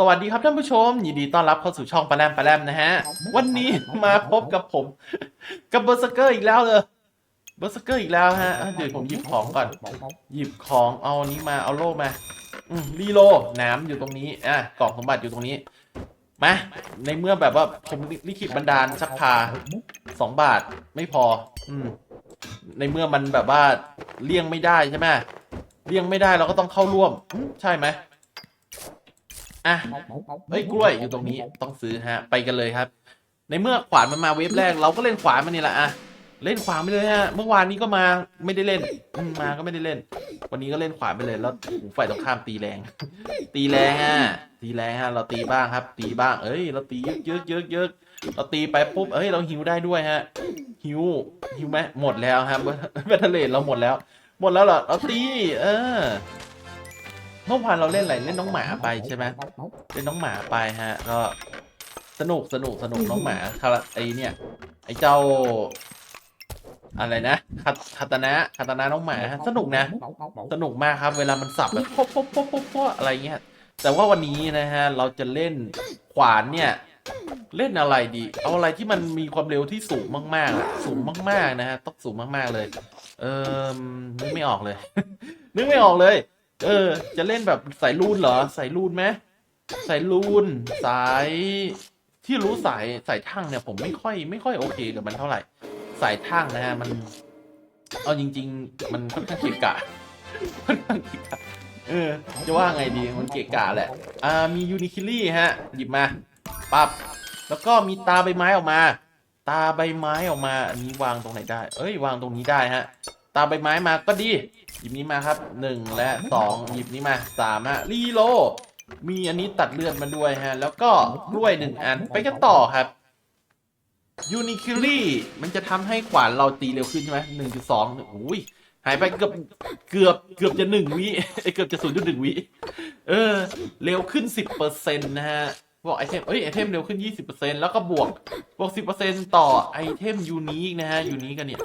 สวัสดีครับท่านผู้ชม ยินดีต้อนรับเข้าสู่ช่องปลาแรมปลาแรมนะฮะ วันนี้มาพบกับผม กับเบอร์สเกอร์อีกแล้วเลยเบอร์สเกอร์อีกแล้วฮะอะเดี๋ยวผมหยิบของก่อน หยิบของเอาอันนี้มาเอาโล่มาอืมรีโลน้ำอยู่ตรงนี้อะกล่องสมบัติอยู่ตรงนี้มาในเมื่อแบบว่าผมลิขิตบันดาลชักพาสองบาทไม่พอ อืม ในเมื่อมันแบบว่าเลี่ยงไม่ได้ใช่ไหมเลี่ยงไม่ได้เราก็ต้องเข้าร่วมอืมใช่ไหม อะเฮ้ยกล้วยอยู่ตรงนี้ต้องซื้อฮะ ไปกันเลยครับ ในเมื่อขวานมันมาเวฟแรก เราก็เล่นขวานมันนี่แหละอะเล่นขวานไปเลยฮะเมื่อวานนี้ก็มาไม่ได้เล่นมาก็ไม่ได้เล่น วันนี้ก็เล่นขวานไปเลยแล้วโอ้โหฝ่ายตรงข้ามตีแรง ตีแรงอะตีแรงฮะเราตีบ้างครับ ตีบ้าง เอ้ย เราตีเยอะเยอะเยอะเยอะเราตีไปปุ๊บเอ้ยเราหิวได้ด้วยฮะหิวหิวไหมหมดแล้วครับเบทเทเลตเราหมดแล้ว หมดแล้วเหรอเราตี เออ เมื่อวานเราเล่นอะไรเล่นน้องหมาไปใช่ไหมเป็นน้องหมาไปฮะ ก็สนุกสนุกสนุกน้องหมาคาราไอเนี่ยไอเจ้า อะไรนะคาคาตานะคาตานะน้องหมาฮะสนุกนะ สนุกมากครับ เวลามันสับแบบป๊บป๊บป๊บป๊บป๊บอะไรเงี้ยแต่ว่าวันนี้นะฮะเราจะเล่นขวานเนี่ย เล่นอะไรดี เอาอะไรที่มันมีความเร็วที่สูงมากๆอะสูงมาก ๆ นะฮะต้องสูงมากๆเลย เออนึกไม่ออกเลย นึกไม่ออกเลย เออ จะเล่นแบบสายรูนเหรอสายรูนไหมสายรูนสายที่รู้สายสายทั่งเนี่ย ผมไม่ค่อยไม่ค่อยโอเคกับมันเท่าไหร่ สายทั่งนะฮะมันเอาจริง ๆ มันค่อนข้างเกะกะค่อนข้างเกะกะเออ จะว่าไงดีมันเกะกะแหละ อ่ามียูนิคิลี่ฮะ หยิบมาปั๊บแล้วก็มีตาใบไม้ออกมา ตาใบไม้ออกมา อันนี้วางตรงไหนได้ เอ้ยวางตรงนี้ได้ฮะ ตาใบไม้มาก็ดี หยิบนี้มาครับหนึ่งและสองหยิบนี้มาสามฮะรีโล มีอันนี้ตัดเลือดมาด้วยฮะ แล้วก็กล้วยหนึ่งอันไปกันต่อครับยูนิคิลี่มันจะทำให้ขวานเราตีเร็วขึ้นใช่ไหมหนึ่งจุดสองโอ้ยหายไปเกือบเกือบเกือบจะหนึ่งวิเอ้ยเกือบจะศูนย์จุดหนึ่งวิเออ เร็วขึ้นสิบเปอร์เซ็นต์นะฮะบอกไอเทมเอ้ยไอเทมเร็วขึ้นยี่สิบเปอร์เซ็นต์แล้วก็บวกบวกสิบเปอร์เซ็นต์ต่อไอเทมยูนิคนะฮะยูนิคกันเนี่ย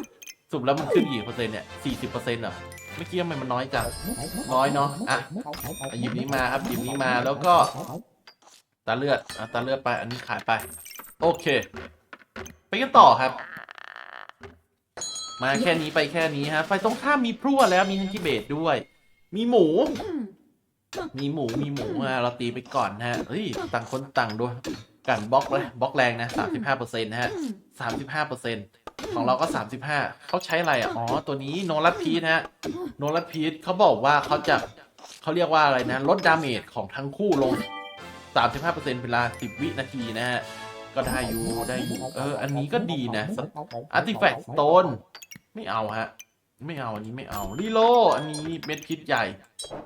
สรุปแล้วมันขึ้นกี่เปอร์เซ็นต์เนี่ยสี่สิบเปอร์เซ็นต์เหรอเมื่อกี้ทำไมมันน้อยจังน้อยเนอะอะหยิบนี้มาครับหยิบนี้มาแล้วก็ ตาเลือดอะตาเลือดไป อันนี้ขายไป โอเค ไปกันต่อครับ มาแค่นี้ไปแค่นี้ฮะไฟตรงข้ามมีพรั่วแล้วมีฮังกิเบตด้วย มีหมู มีหมูมีหมูอะเราตีไปก่อนนะฮะเฮ้ยต่างคนต่างด้วย กันบล็อกเลยบล็อกแรงนะสามสิบห้าเปอร์เซ็นต์นะฮะสามสิบห้าเปอร์เซ็นต์ของเราก็สามสิบห้าเขาใช้อะไรอะอ๋อ ตัวนี้โนรัตพีนะฮะโนรัตพีทเขาบอกว่าเขาจะเขาเรียกว่าอะไรนะ ลดดาเมจของทั้งคู่ลง35%เปอร์เซ็นต์เวลา10วินาทีนะฮะก็ได้อยู่ได้อยู่เออ อันนี้ก็ดีนะอาร์ติแฟกต์สโตนไม่เอาฮะ ไม่เอาอันนี้ไม่เอารีโลอันนี้เม็ดพิษใหญ่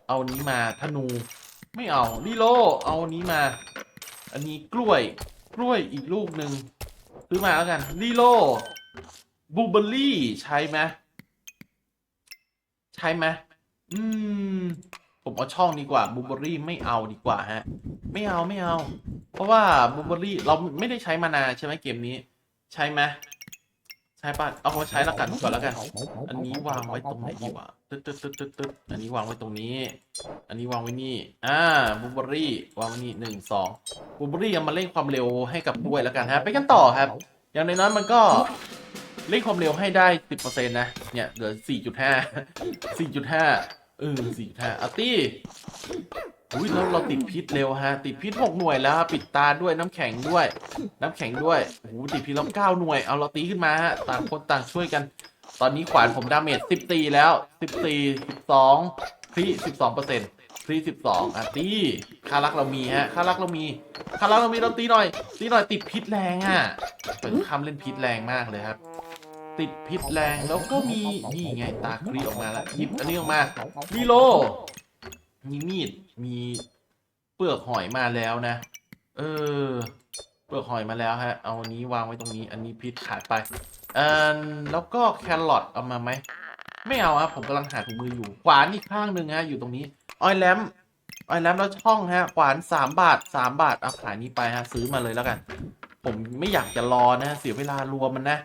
เอาอันนี้มาธนู ไม่เอารีโลเอาอันนี้มา อันนี้กล้วย กล้วยอีกลูกหนึ่งซื้อมาแล้วกันลีโลบูเบอรี่ใช้ไหมใช่ไหมอืม ผมเอาช่องดีกว่าบูเบอรี่ไม่เอาดีกว่าฮะ ไม่เอาไม่เอา เพราะว่าบูเบอรี่เราไม่ได้ใช้มานานใช่ไหมเกมนี้ ใช่ไหม ช่ปะเอามาใช้แล้วกันก่อนแล้วกัน อันนี้วางไว้ตรงไหนดีวะตึ๊ดตึ๊ดตึ๊ดตึ๊ดตึ๊ดอันนี้วางไว้ตรงนี้ อันนี้วางไว้นี่ อ่าบูเบอรี่วางไว้นี่หนึ่งสองบูเบอรี่เอามาเร่งความเร็วให้กับด้วยแล้วกันฮะ ไปกันต่อครับ อย่างน้อยๆมันก็เร่งความเร็วให้ได้สิบเปอร์เซ็นต์นะ เนี่ยเหลือสี่จุดห้าสี่จุดห้าเออสี่จุดห้าอาร์ตี้ อุ้ยแล้วเราติดพิษเร็วฮะ ติดพิษหกหน่วยแล้ว ปิดตาด้วยน้ำแข็งด้วย น้ำแข็งด้วยโอ้โหติดพิษแล้วเก้าหน่วยเอาเราตีขึ้นมาฮะต่างคนต่างช่วยกัน ตอนนี้ขวานผมดาเมจสิบตีแล้วสิบตีสิบสองครีสิบสองเปอร์เซ็นต์ครีสิบสองอาร์ตี้ค่ารักเรามีฮะค่ารักเรามีค่ารักเรามีเราตีหน่อยตีหน่อยติดพิษแรงอะเป็นคำเล่นพิษแรงมากเลยครับติดพิษแรงแล้วก็มีนี่ไงตาครีออกมาแล้วหยิบอันนี้ออกมารีโลมีมีด มีเปลือกหอยมาแล้วนะ เออ เปลือกหอยมาแล้วฮะ เอาอันนี้วางไว้ตรงนี้ อันนี้พิษขายไปเออแล้วก็แครอทเอามาไหม ไม่เอาครับผมกำลังหาถุงมืออยู่ขวานอีกข้างหนึ่งฮะอยู่ตรงนี้ออยแลมออยแลมแล้วช่องฮะขวานสามบาทสามบาทเอาขายนี้ไปฮะซื้อมาเลยแล้วกัน ผมไม่อยากจะรอนะ เสียเวลารวมมันนะ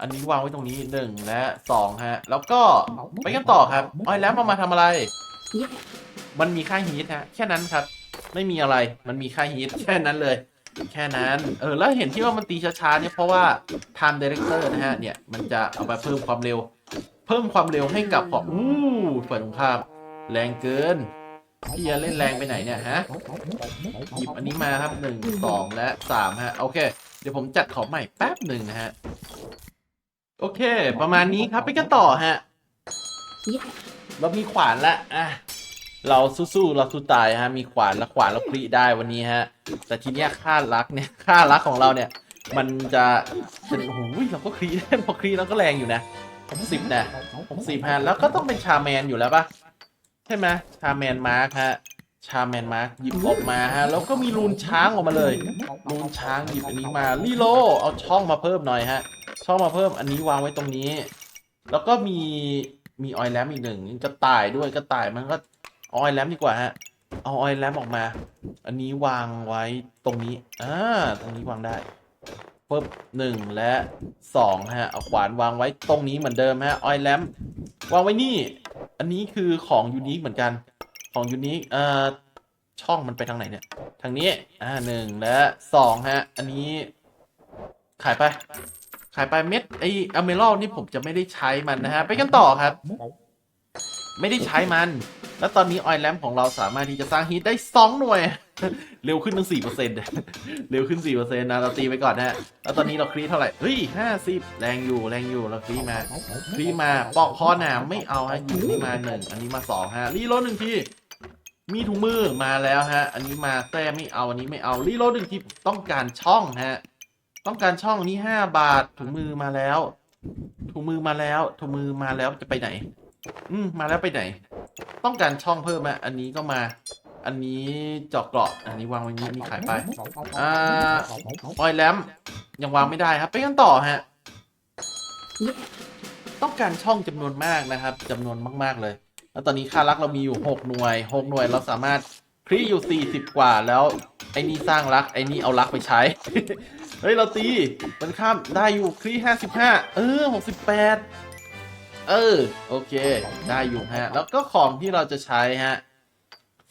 อันนี้วางไว้ตรงนี้หนึ่งและสองฮะ แล้วก็ไปกันต่อครับออยแลมเอามาทำอะไร มันมีค่าฮีทฮะแค่นั้นครับ ไม่มีอะไรมันมีค่าฮิตแค่นั้นเลย แค่นั้นเออแล้วเห็นที่ว่ามันตีช้าๆเนี่ยเพราะว่า time director นะฮะเนี่ยมันจะเอาไปเพิ่มความเร็ว เพิ่มความเร็วให้กับของอู้ฝ่ายตรงข้ามแรงเกินพี่จะเล่นแรงไปไหนเนี่ยฮะหยิบอันนี้มาครับหนึ่งสองและสามฮะโอเค เดี๋ยวผมจัดของใหม่แป๊บหนึ่งนะฮะโอเค ประมาณนี้ครับไปกันต่อฮะเรามีขวานละอะ เราสู้ๆเราสู้ตายฮะ มีขวานและขวานเราคลีได้วันนี้ฮะ แต่ทีเนี้ยค่ารักเนี่ยค่ารักของเราเนี่ย มันจะเป็นโอ้โหเราก็คลีได้พอคลีเราก็แรงอยู่นะผมสิบนะผมสิบฮะแล้วก็ต้องเป็นชาแมนอยู่แล้วปะใช่ไหมชาแมนมาร์คฮะชาแมนมาร์คหยิบออกมาฮะ แล้วก็มีรูนช้างออกมาเลยรูนช้างหยิบอันนี้มารีโลเอาช่องมาเพิ่มหน่อยฮะ ช่องมาเพิ่มอันนี้วางไว้ตรงนี้ แล้วก็มีมีออยแลมอีกหนึ่งกระต่ายด้วยกระต่ายมันก็ อาออยแลมดีกว่าฮะ เอาออยแลมออกมา อันนี้วางไว้ตรงนี้ อ่า ตรงนี้วางได้ปึ๊บหนึ่งและสองฮะ เอาขวานวางไว้ตรงนี้เหมือนเดิมฮะ ออยแลมวางไว้นี่ อันนี้คือของยูนิคเหมือนกัน ของยูนิคเอ่อ ช่องมันไปทางไหนเนี่ย ทางนี้ อ่าหนึ่งและสองฮะ อันนี้ขายไป ขายไปเม็ดไออเมรอลนี่ผมจะไม่ได้ใช้มันนะฮะ ไปกันต่อครับ ไม่ได้ใช้มัน แล้วตอนนี้ออยแลมของเราสามารถที่จะสร้างฮีทได้ 2 หน่วย เร็วขึ้นตั้ง4%เปอร์เซ็นต์เร็วขึ้น4%เปอร์เซ็นต์นะเราตีไปก่อนนะแล้วตอนนี้เราคลีเท่าไหร่ เฮ้ย50แรงอยู่แรงอยู่เราคลีมาคลีมาปอกคอหนามไม่เอาฮะหยิบนี่มาหนึ่งอันนี้มาสองฮะรีโหลดหนึ่งทีมีถุงมือมาแล้วฮะ อันนี้มาแท้ไม่เอา อันนี้ไม่เอา รีโหลดหนึ่งทีต้องการช่องฮะ ต้องการช่องนี้ห้าบาทถุงมือมาแล้ว ถุงมือมาแล้วถุงมือมาแล้วจะไปไหน อืม มาแล้วไปไหน ต้องการช่องเพิ่มอะอันนี้ก็มา อันนี้เจาะเกราะ อันนี้วางไว้นี้อันนี้ขายไป อ่าออยแลมยังวางไม่ได้ครับ ไปกันต่อฮะ ต้องการช่องจำนวนมากนะครับจำนวนมาก ๆ เลย แล้วตอนนี้ค่ารักเรามีอยู่ 6 หน่วย 6 หน่วยเราสามารถคลีอยู่ 40 กว่าแล้ว ไอ้นี่สร้างรัก ไอ้นี่เอารักไปใช้ เฮ้ย เราตี มันข้ามได้อยู่คลี55 เออ 68 เออ โอเค ได้อยู่ฮะ แล้วก็ของที่เราจะใช้ฮะ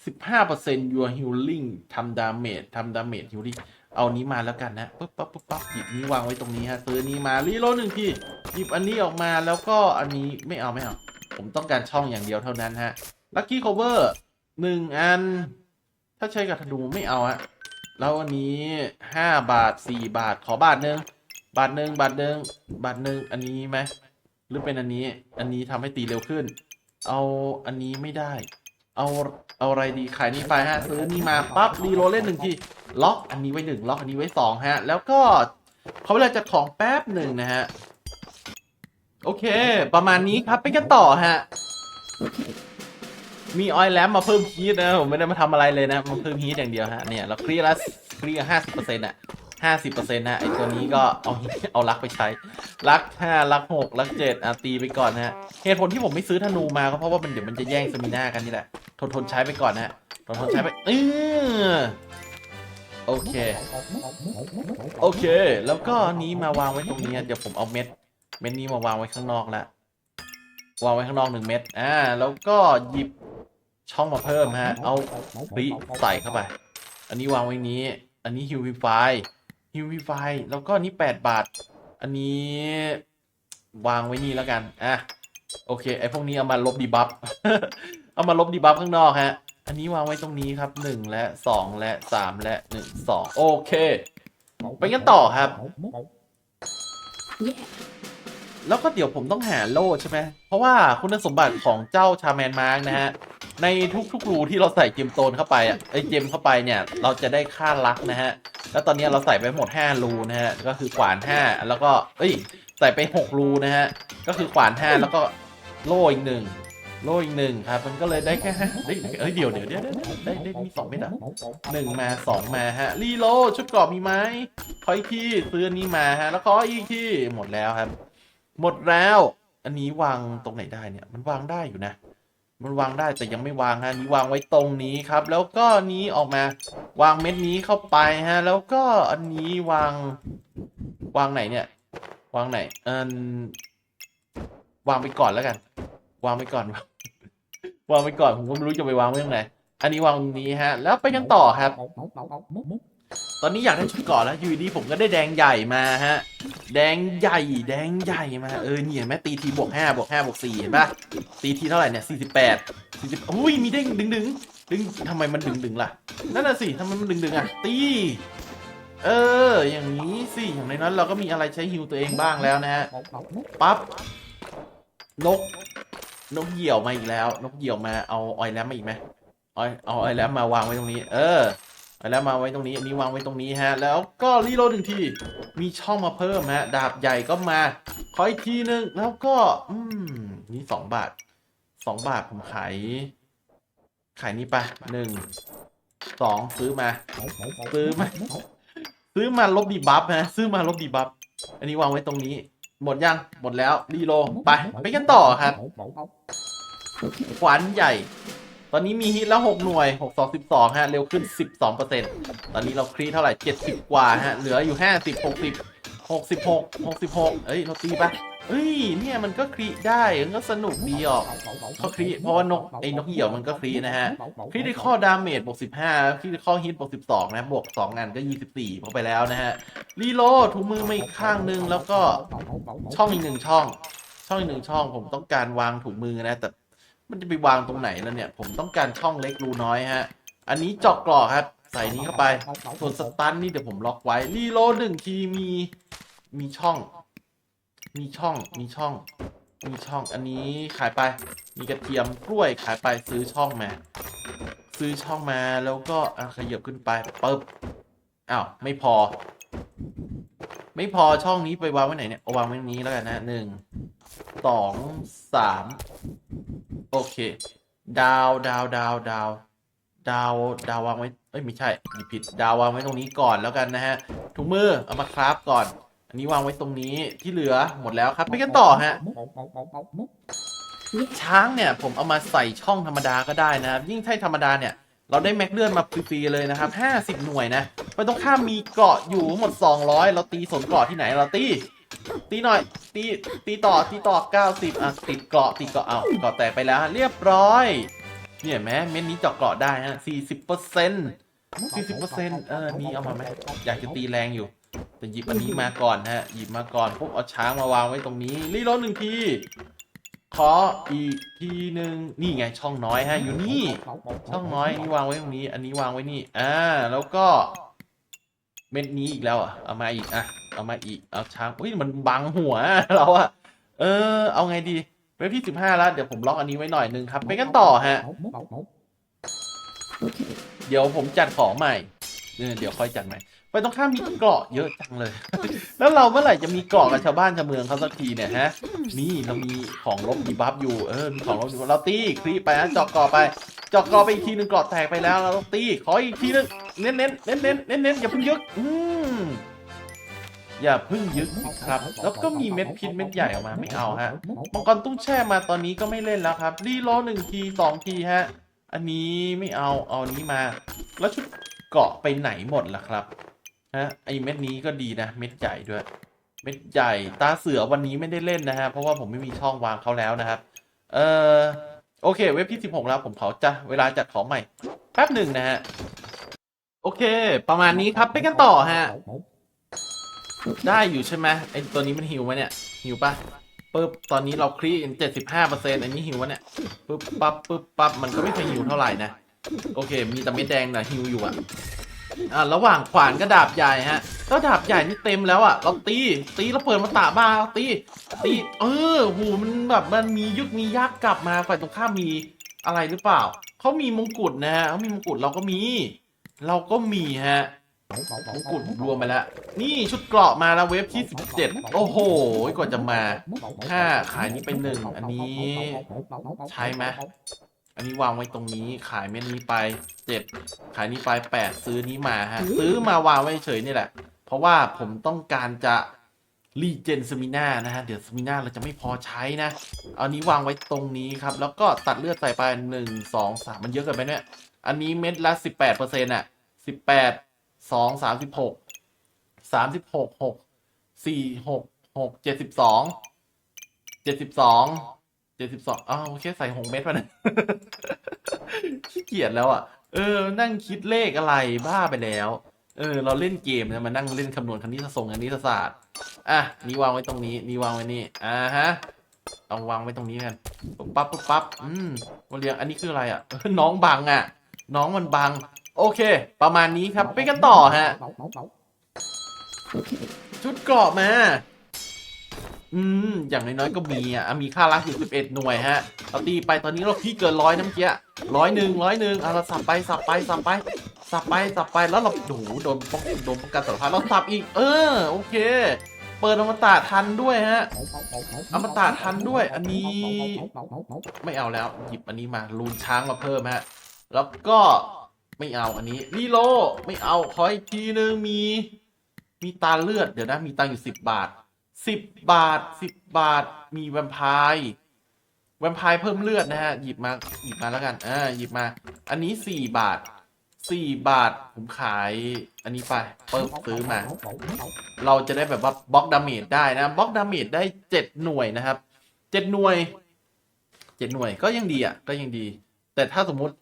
15% your healing ทำ damage ทำ damage healing เอานี้มาแล้วกันนะปุ๊บปั๊บปุ๊บปั๊บหยิบนี้วางไว้ตรงนี้ฮะซื้อนี้มารีโหลดหนึ่งทีหยิบอันนี้ออกมาแล้วก็อันนี้ไม่เอาไม่เอา ผมต้องการช่องอย่างเดียวเท่านั้นฮะลัคกี้ cover หนึ่งอัน ถ้าใช้กับธนูไม่เอาฮะแล้วอันนี้ห้าบาทสี่บาทขอบาทหนึ่งบาทหนึ่งบาทหนึ่งบาทหนึ่งอันนี้ไหม หรือเป็นอันนี้ อันนี้ทำให้ตีเร็วขึ้น เอาอันนี้ไม่ได้ เอาเอาอะไรดีขายนี่ไปฮะซื้อนี่มาปั๊บรีโหลเล่นหนึ่งทีล็อกอันนี้ไว้หนึ่งล็อกอันนี้ไว้สองฮะ แล้วก็เขาเวลาจัดของแป๊บหนึ่งนะฮะ โอเค ประมาณนี้ครับไปกันต่อฮะ มีออยแลมมาเพิ่มฮีทนะผมไม่ได้มาทำอะไรเลยนะมาเพิ่มฮีทอย่างเดียวฮะเนี่ยเราเคลียร์ละเคลียร์ห้าสิบเปอร์เซ็นต์อะ ห้าสิบเปอร์เซ็นต์นะไอตัวนี้ก็เอาเอาลักไปใช้ลักห้าลักหกลักเจ็ดอะตีไปก่อนนะฮะเหตุผลที่ผมไม่ซื้อธนูมาก็เพราะว่ามันเดี๋ยวมันจะแย่งสมิน่ากันนี่แหละทนทนใช้ไปก่อนนะฮะทนทนใช้ไปเออโอเค โอเค แล้วก็อันนี้มาวางไว้ตรงนี้เดี๋ยวผมเอาเม็ด เม็ดนี้มาวางไว้ข้างนอกละวางไว้ข้างนอกหนึ่งเม็ดอ่าแล้วก็หยิบช่องมาเพิ่มฮะ เอาปริใส่เข้าไป อันนี้วางไว้นี้ อันนี้ฮิววิฟาย ฮิววิฟแล้วก็นี่แปดบาท อันนี้วางไว้นี่แล้วกัน อะ โอเค ไอพวกนี้เอามาลบดีบัฟ เอามาลบดีบัฟข้างนอกฮะ อันนี้วางไว้ตรงนี้ครับหนึ่งและสองและสามและหนึ่งสองโอเค ไปกันต่อครับ แล้วก็เดี๋ยวผมต้องหาโล่ใช่ไหมเพราะว่าคุณสมบัติของเจ้าชาแมนมาร์กนะฮะ ในทุกๆรูที่เราใส่เจมโตนเข้าไปอะไอเจมเข้าไปเนี่ย เราจะได้ค่าลักนะฮะ แล้วตอนนี้เราใส่ไปหมด 5 รูนะฮะ ก็คือขวาน 5 แล้วก็ เอ้ย ใส่ไป 6 รูนะฮะ ก็คือขวาน 5 แล้วก็โล่อีกหนึ่งโล่อีกหนึ่งครับ มันก็เลยได้แค่ห้าได้เอ้ยเดี๋ยวเดี๋ยวเดี๋ยวเดี๋ยวได้ได้มีสองเม็ดอะหนึ่งมาสองมาฮะรีโลชุดกรอบมีไหมขออีกทีซื้อนนี้มาฮะ แล้วขออีกทีหมดแล้วครับ หมดแล้ว อันนี้วางตรงไหนได้เนี่ย มันวางได้อยู่นะ มันวางได้แต่ยังไม่วางฮะนี้วางไว้ตรงนี้ครับ แล้วก็นี้ออกมาวางเม็ดนี้เข้าไปฮะ แล้วก็อันนี้วางวางไหนเนี่ย วางไหนเออวางไปก่อนแล้วกัน วางไปก่อน วางไปก่อนผมก็ไม่รู้จะไปวางไว้ตรงไหน อันนี้วางตรงนี้ฮะ แล้วไปกันต่อครับ ตอนนี้อยากได้ชุดเก่อนแล้วอยู่ดีผมก็ได้แดงใหญ่มาฮะ แดงใหญ่ แดงใหญ่มา เออเนี่ยเห็นไหมตีทีบวกห้าบวกห้าบวกสี่เห็นปะตีทีเท่าไหร่เนี่ยสี่สิบแปดสี่สิบอุ้ยมีเด้งดึงดึงดึงทำไมมันดึงดึงล่ะ นั่นน่ะสิทำไมมันดึงดึงอะ ตี เออ อย่างนี้สิ อย่างน้อยๆเราก็มีอะไรใช้ฮิวตัวเองบ้างแล้วนะฮะ ปั๊บ นก นกเหยี่ยวมาอีกแล้ว นกเหยี่ยวมา เอาออยแลมมาอีกไหมออยเอาออยแลมมาวางไว้ตรงนี้ เออ แลมมาไว้ตรงนี้ อันนี้วางไว้ตรงนี้ฮะ แล้วก็รีโหลดหนึ่งที มีช่องมาเพิ่มฮะ ดาบใหญ่ก็มา ขออีกทีนึง แล้วก็ อืม นี่สองบาทสองบาทผมขาย ขายนี่ไปหนึ่ง สองซื้อมา ซื้อมา ซื้อมาลบดีบัฟนะซื้อมาลบดีบัฟ อันนี้วางไว้ตรงนี้ หมดยัง หมดแล้ว รีโหลดไป ไปกันต่อครับขวานใหญ่ อนนี้มีฮิตแล้ว 6 หน่วย 6 2 12 ฮะ เร็วขึ้น 12%ตอนนี้เราครีเท่าไหร่ 70 กว่าฮะ เหลืออยู่ 50 60 66 66 เอ้ย เราตีปะเอ้ย เนี่ยมันก็ครีได้ มันก็สนุกดีออกเขาครีเพราะว่านกไอ้นกเหี่ยวมันก็ครีนะฮะ คริติคอดาเมจบวก15 คริติคอฮิตบวก12 นะ บวก 2 งานก็ 24เข้าไปแล้วนะฮะ รีโลดถุงมือมาอีกข้างนึง แล้วก็ช่องอีกหนึ่งช่อง ช่องอีกหนึ่งช่อง ผมต้องการวางถุงมือนะ แต่ มันจะไปวางตรงไหนแล้วเนี่ย ผมต้องการช่องเล็กรูน้อยฮะ อันนี้เจอกกรอกครับ ใส่นี้เข้าไป ส่วนสตันนี่เดี๋ยวผมล็อกไว้รีโลดหนึ่งทีมีมีช่อง มีช่อง มีช่อง มีช่อง อันนี้ขายไป มีกระเทียมกล้วยขายไปซื้อช่องมา ซื้อช่องมาแล้วก็อะขยับขึ้นไปปึ๊บอ้าวไม่พอ ไม่พอช่องนี้ไปวางไว้ไหนเนี่ยเอาวางไว้ตรงนี้แล้วกันนะหนึ่งสองสาม โอเค ดาวดาวดาวดาวดาวดาววางไว้เอ้ยไม่ใช่ผิด ดาววางไว้ตรงนี้ก่อนแล้วกันนะฮะถุงมือเอามาคราฟก่อน อันนี้วางไว้ตรงนี้ที่เหลือหมดแล้วครับไปกันต่อฮะช้างเนี่ยผมเอามาใส่ช่องธรรมดาก็ได้นะครับ ยิ่งใช่ธรรมดาเนี่ย เราได้แม็กเลื่อนมาฟรีๆเลยนะครับ 50 หน่วยนะไปตรงข้ามมีเกาะอยู่หมด 200 เราตีสนเกาะที่ไหนเราตี ตีหน่อย ตี ตีต่อ ตีต่อ 90 อะ ติดเกราะ ติดเกราะ เอาเกราะแตกไปแล้วฮะเรียบร้อย เนี่ยแม้เม็ดนี้เจาะเกราะได้ฮะ 40เปอร์เซ็นต์40เปอร์เซ็นต์เออนี่เอามาไหม อยากจะตีแรงอยู่ แต่หยิบอันนี้มาก่อนฮะ หยิบมาก่อนปุ๊บเอาช้างมาวางไว้ตรงนี้ รีโหลดหนึ่งที ขออีกทีหนึ่งนี่ไงช่องน้อยฮะ อยู่นี่ ช่องน้อยนี่วางไว้ตรงนี้ อันนี้วางไว้นี่ อ่า แล้วก็ เม็ดนี้อีกแล้วอะ เอามาอีกอะ เอามาอีก เอาช้างอุ้ยมันบังหัวเราอะเออ เอาไงดี เว็บที่สิบห้าแล้ว เดี๋ยวผมล็อกอันนี้ไว้หน่อยนึงครับ ไปกันต่อฮะ เดี๋ยวผมจัดของใหม่เออเดี๋ยวค่อยจัดใหม่ ไปตรงข้ามมีเกราะเยอะจังเลย แล้วเราเมื่อไหร่จะมีเกราะกับชาวบ้านชาวเมืองเขาสักทีเนี่ยฮะ นี่เรามีของลบดีบัฟอยู่ เออ มีของลบดีบัฟเราตีคลีไปนะจอกกรอไป จอกกรอไปอีกทีหนึ่งเกราะแตกไปแล้ว เราต้องตี ขออีกทีหนึง เน้นเน้นเน้นเน้นเน้นเน้นอย่าเพิ่งยึกอืมอย่าเพิ่งยึกครับ แล้วก็มีเม็ดพิษเม็ดใหญ่ออกมาไม่เอาฮะมังกรตุ้งแช่มาตอนนี้ก็ไม่เล่นแล้วครับรีโหลหนึ่งทีสองทีฮะ อันนี้ไม่เอาเอาอันนี้มา แล้วชุดเกาะไปไหนหมดล่ะครับฮะไอเม็ดนี้ก็ดีนะเม็ดใหญ่ด้วย เม็ดใหญ่ตาเสือวันนี้ไม่ได้เล่นนะฮะเพราะว่าผมไม่มีช่องวางเขาแล้วนะครับ เออโอเค เว็บที่ 16 แล้วผมเขาจะเวลาจัดของใหม่แป๊บหนึ่งนะฮะ โอเค ประมาณนี้ครับไปกันต่อฮะ ได้อยู่ใช่ไหมไอตัวนี้มันหิวไหมเนี่ย หิวปะปึ๊บตอนนี้เราคลีเจ็ดสิบห้าเปอร์เซ็นต์อันนี้หิววะเนี่ยปึ๊บปั๊บปึ๊บปั๊บมันก็ไม่เคยหิวเท่าไหร่นะโอเค มีแต่เม็ดแดงนะหิวอยู่อะอ่าระหว่างขวานกับดาบใหญ่ฮะแล้วดาบใหญ่นี่เต็มแล้วอะเราตีตีแล้วเปิดมาตาบ้าเราตี ตี เออหูมันแบบมันมียุคมียักษ์กลับมาฝ่ายตรงข้ามมีอะไรหรือเปล่าเขามีมงกุฎนะฮะเขามีมงกุฎเราก็มี เราก็มีฮะมงกุฎรวมไปแล้ว นี่ชุดเกราะมาแล้วเวฟที่สิบเจ็ดโอ้โหกว่าจะมาห้าขายนี้ไปหนึ่งอันนี้ใช้ไหมอันนี้วางไว้ตรงนี้ขายเม็ดนี้ไปเจ็ดขายนี้ไปแปดซื้อนี้มาฮะ ซื้อมาวางไว้เฉยนี่แหละ เพราะว่าผมต้องการจะรีเจนสมิน่านะฮะ เดี๋ยวสมิน่าเราจะไม่พอใช้นะ เอานี้วางไว้ตรงนี้ครับ แล้วก็ตัดเลือดใส่ไปหนึ่งสองสามมันเยอะเกินไปเนี่ย อันนี้เม็ดละสิบแปดเปอร์เซ็นต์อะสิบแปดสองสามสิบหกสามสิบหกหกสี่หกหกเจ็ดสิบสองเจ็ดสิบสองเจ็ดสิบสองอ้าวโอเคใส่หงเม็ดมานะขี้เกียจแล้วอะ เออ นั่งคิดเลขอะไรบ้าไปแล้ว เออ เราเล่นเกมนะมานั่งเล่นคำนวณคณิตศาสตร์คณิตศาสตร์ อะ นี่วางไว้ตรงนี้ นี่วางไว้นี่ อ่าฮะเอาวางไว้ตรงนี้กันปุ๊บปั๊บปั๊บอืมมาเรียง อันนี้คืออะไรอะ น้องบังอะ น้องมันบัง โอเค ประมาณนี้ครับ ไปกันต่อฮะ ชุดเกราะมา อืม อย่างน้อยๆก็มีอะ มีค่ารักอยู่สิบเอ็ดหน่วยฮะเราตีไปตอนนี้เราพี่เกินร้อยน้ำเกี้ยร้อยหนึ่งร้อยหนึ่งอะเราสับไปสับไปสับไปสับไปสับไปแล้วเราโอ้โหโดนป้องโดนป้องกันสารพัดเราสับอีก เออ โอเค เปิดอมตะทันด้วยฮะอมตะทันด้วย อันนี้ ไม่เอาแล้ว หยิบอันนี้มาลูนช้างมาเพิ่มฮะ แล้วก็ไม่เอาอันนี้รีโลไม่เอาขออีกทีนึงมี มีตาเลือดเดี๋ยวนะมีตังค์อยู่สิบบาทสิบบาทสิบบาทมีแวมไพร์แวมไพร์เพิ่มเลือดนะฮะหยิบมาหยิบมาแล้วกันอ่าหยิบมา อันนี้สี่บาทสี่บาทผมขายอันนี้ไปเปิบซื้อมา เราจะได้แบบว่าบล็อกดาเมจได้นะบล็อกดาเมจได้เจ็ดหน่วยนะครับเจ็ดหน่วยเจ็ดหน่วยก็ยังดีอะก็ยังดี แต่ถ้าสมมติ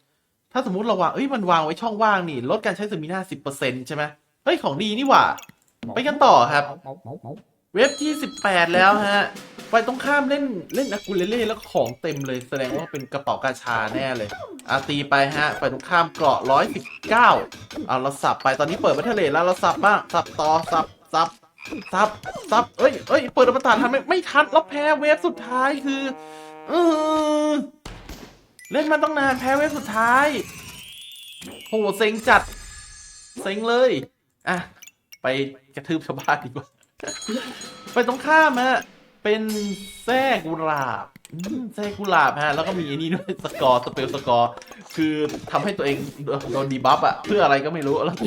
ถ้าสมมติเราวางเอ้ยมันวางไว้ช่องว่างนี่ ลดการใช้สมิน่าสิบเปอร์เซ็นใช่ไหมเฮ้ย ของดีนี่หว่า ไปกันต่อครับ เว็บที่สิบแปดแล้วฮะไปตรงข้ามเล่นเล่นอากูเลเล่แล้วของเต็มเลยแสดงว่าเป็นกระเป๋ากาชาแน่เลยอาตีไปฮะ ไปตรงข้ามเกราะร้อยสิบเก้าเอาเราสับไปตอนนี้เปิดบัตเทอร์เลทแล้วเราสับบ้างสับต่อสับสับสับสับเอ้ยเอ้ย เปิดอมตะทันไหมไม่ทันแล้วแพ้เวฟสุดท้ายคือเออ เล่นมาต้องนานแพ้เวฟสุดท้าย โหเซ็งจัด เซ็งเลย อะ ไปกระทืบชาวบ้านดีกว่า ไปตรงข้ามฮะ เป็นแท้กุหลาบแท้กุหลาบฮะ แล้วก็มีอันนี้ด้วยสกอร์สเปลสกอร์ คือทำให้ตัวเองโดนดีบัฟอะเพื่ออะไรก็ไม่รู้แล้ว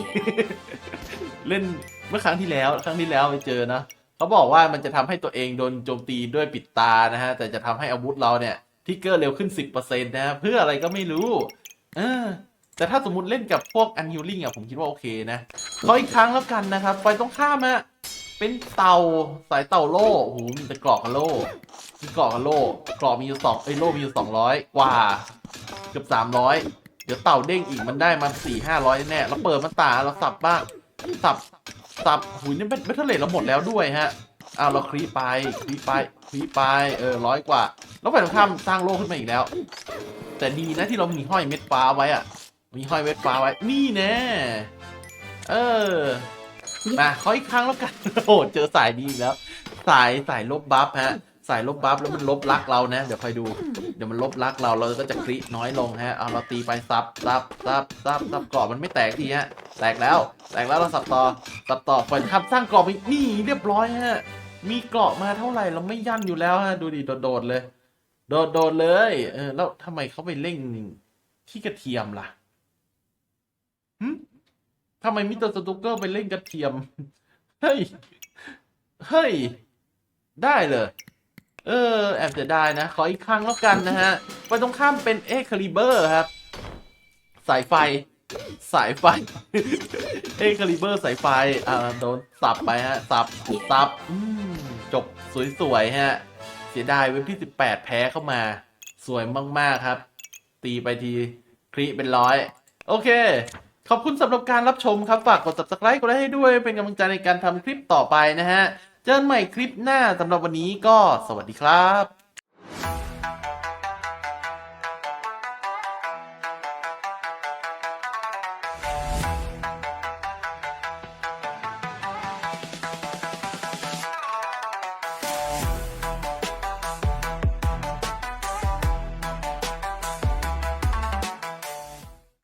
เล่นเมื่อครั้งที่แล้ว ครั้งที่แล้วไปเจอนะเขาบอกว่ามันจะทำให้ตัวเองโดนโจมตีด้วยปิดตานะฮะ แต่จะทำให้อาวุธเราเนี่ย ทิกเกอร์เร็วขึ้น 10%นะฮะเพื่ออะไรก็ไม่รู้ เออ แต่ถ้าสมมติเล่นกับพวกอันฮิลลิ่งอะผมคิดว่าโอเคนะขออีกครั้งแล้วกันนะครับไปตรงข้ามฮะเป็นเต่าสายเต่าโล่โอ้โหมีแต่กรอกกับโล่มีกรอกกับโล่กรอกมีอยู่สองเอ้ยโล่มีอยู่สองร้อยกว่า เกือบสามร้อยเดี๋ยวเต่าเด้งอีกมันได้มันสี่ห้าร้อยแน่แล้วเปิดมันตาเราสับบ้างสับสับหุยนี่เป็นเบทเทอร์เลทเราหมดแล้วด้วยฮะ อ้าวเราคลีไปคลีไปคลีไปเออร้อยกว่า แล้วไปตรงข้ามสร้างโล่ขึ้นมาอีกแล้ว แต่ดีนะที่เรามีห้อยเม็ดฟ้าไว้อะมีห้อยเม็ดฟ้าไว้ นี่แน่เออมาขออีกครั้งแล้วกันโอ้เจอสายดีอีกแล้ว สายสายลบบัฟฮะสายลบบัฟแล้วมันลบลักเรานะ เดี๋ยวคอยดู เดี๋ยวมันลบลักเราเราก็จะคลิน้อยลงฮะเอาเราตีไปซับซับซับซับซับกรอบมันไม่แตกทีฮะแตกแล้ว แตกแล้วเราสับต่อสับต่อฝันคำสร้างกรอบอีกนี่เรียบร้อยฮะ มีเกราะมาเท่าไหร่เราไม่ยั่นอยู่แล้วฮะดูดิโดดๆเลย โดดๆเลย เออ แล้วทำไมเขาไปเร่งที่กระเทียมล่ะหึทำไมมิสเตอร์สตูเกอร์ไปเล่นกระเทียม เฮ้ย เฮ้ย ได้เลย เออ แอบจะได้นะ ขออีกครั้งแล้วกันนะฮะ ไปตรงข้ามเป็นเอ็กคาลิเบอร์ครับ สายไฟ สายไฟ เอ็กคาลิเบอร์สายไฟ อ่าโดนสับไปฮะ สับสับอืมจบสวยๆฮะ เสียดายเว็บที่ 18 แพ้เข้ามา สวยมากๆครับ ตีไปทีครีเป็นร้อย โอเค ขอบคุณสำหรับการรับชมครับ ฝากกด subscribe กดไลค์ให้ด้วย เป็นกำลังใจในการทำคลิปต่อไปนะฮะ เจอกันใหม่คลิปหน้าสำหรับวันนี้ก็สวัสดีครับ